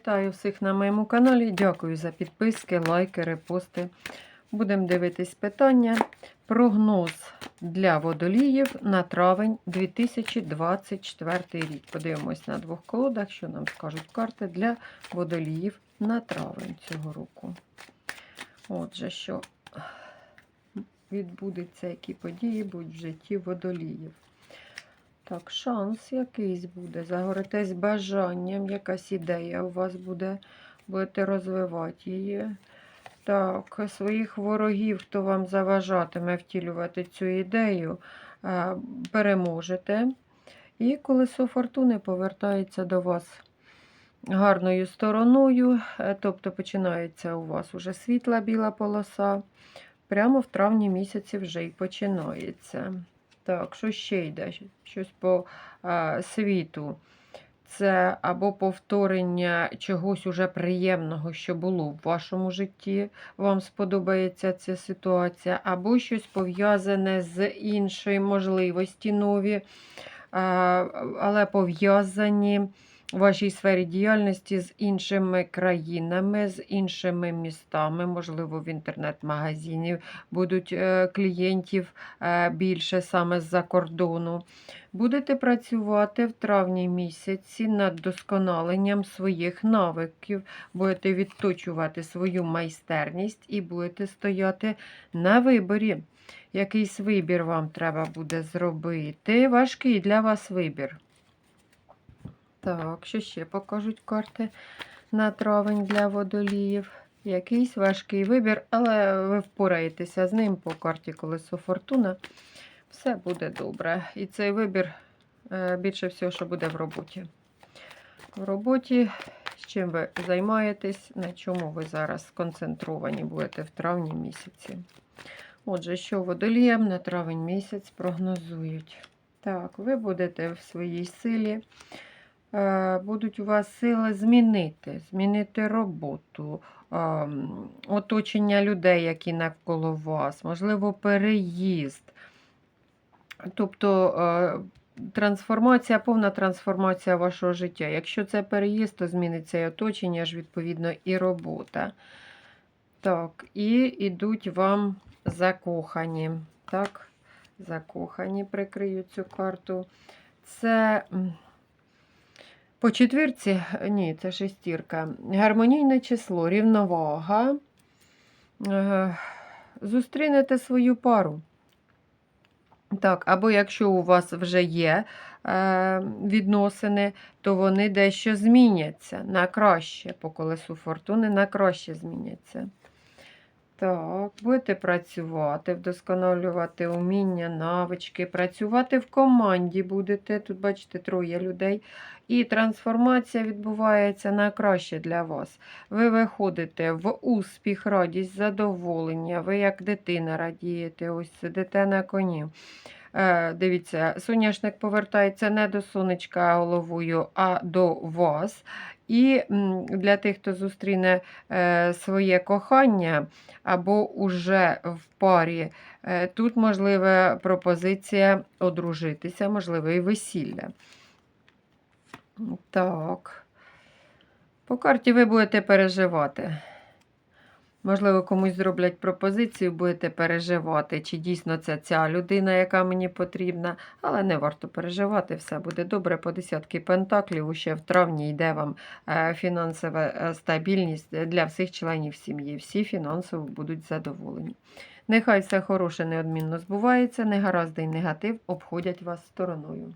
Вітаю всіх на моєму каналі. Дякую за підписки, лайки, репости. Будемо дивитись питання. Прогноз для водоліїв на травень 2024 рік. Подивимось на двох колодах, що нам скажуть карти для водоліїв на травень цього року. Отже, що відбудеться, які події будуть в житті водоліїв. Так, шанс якийсь буде. Загоритесь бажанням, якась ідея у вас буде, будете розвивати її. Так, своїх ворогів, хто вам заважатиме втілювати цю ідею, е, переможете. І колесо фортуни повертається до вас гарною стороною, е, тобто починається у вас уже світла біла полоса. Прямо в травні місяці вже і починається. Так, що ще йде? Щось по а, світу. Це або повторення чогось уже приємного, що було в вашому житті, вам сподобається ця ситуація, або щось пов'язане з іншої можливості нові, а, але пов'язані в вашій сфері діяльності з іншими країнами, з іншими містами, можливо, в інтернет-магазині будуть е, клієнтів е, більше саме з-за кордону. Будете працювати в травні місяці над досконаленням своїх навиків, будете відточувати свою майстерність і будете стояти на виборі. Якийсь вибір вам треба буде зробити. Важкий для вас вибір. Так, що ще покажуть карти на травень для водоліїв. Якийсь важкий вибір, але ви впораєтеся з ним по карті колесо фортуна. Все буде добре. І цей вибір е, більше всього, що буде в роботі. В роботі, з чим ви займаєтесь, на чому ви зараз сконцентровані будете в травні місяці. Отже, що водоліям на травень місяць прогнозують. Так, ви будете в своїй силі. Е, Будуть у вас сили змінити, змінити роботу, ем, оточення людей, які навколо вас, можливо, переїзд. Тобто е, трансформація, повна трансформація вашого життя. Якщо це переїзд, то зміниться і оточення, ж відповідно, і робота. Так, і йдуть вам закохані. Так, закохані, прикрию цю карту. Це. По четвірці, ні, це шестірка. Гармонійне число, рівновага. Е, Зустрінете свою пару. Так, або якщо у вас вже є е, відносини, то вони дещо зміняться на краще. По колесу фортуни на краще зміняться. Так, будете працювати, вдосконалювати уміння, навички, працювати в команді будете. Тут, бачите, троє людей. І трансформація відбувається на краще для вас. Ви виходите в успіх, радість, задоволення. Ви як дитина радієте, ось сидите на коні. Е, Дивіться, соняшник повертається не до сонечка головою, а до вас. І для тих, хто зустріне е, своє кохання або уже в парі, е, тут можлива пропозиція одружитися, можливе і весілля. Так. По карті ви будете переживати. Можливо, комусь зроблять пропозицію, будете переживати, чи дійсно це ця людина, яка мені потрібна, але не варто переживати, все буде добре. По десятки пентаклів уже в травні йде вам е, фінансова е, стабільність для всіх членів сім'ї. Всі фінансово будуть задоволені. Нехай все хороше неодмінно збувається, негаразди й негатив обходять вас стороною.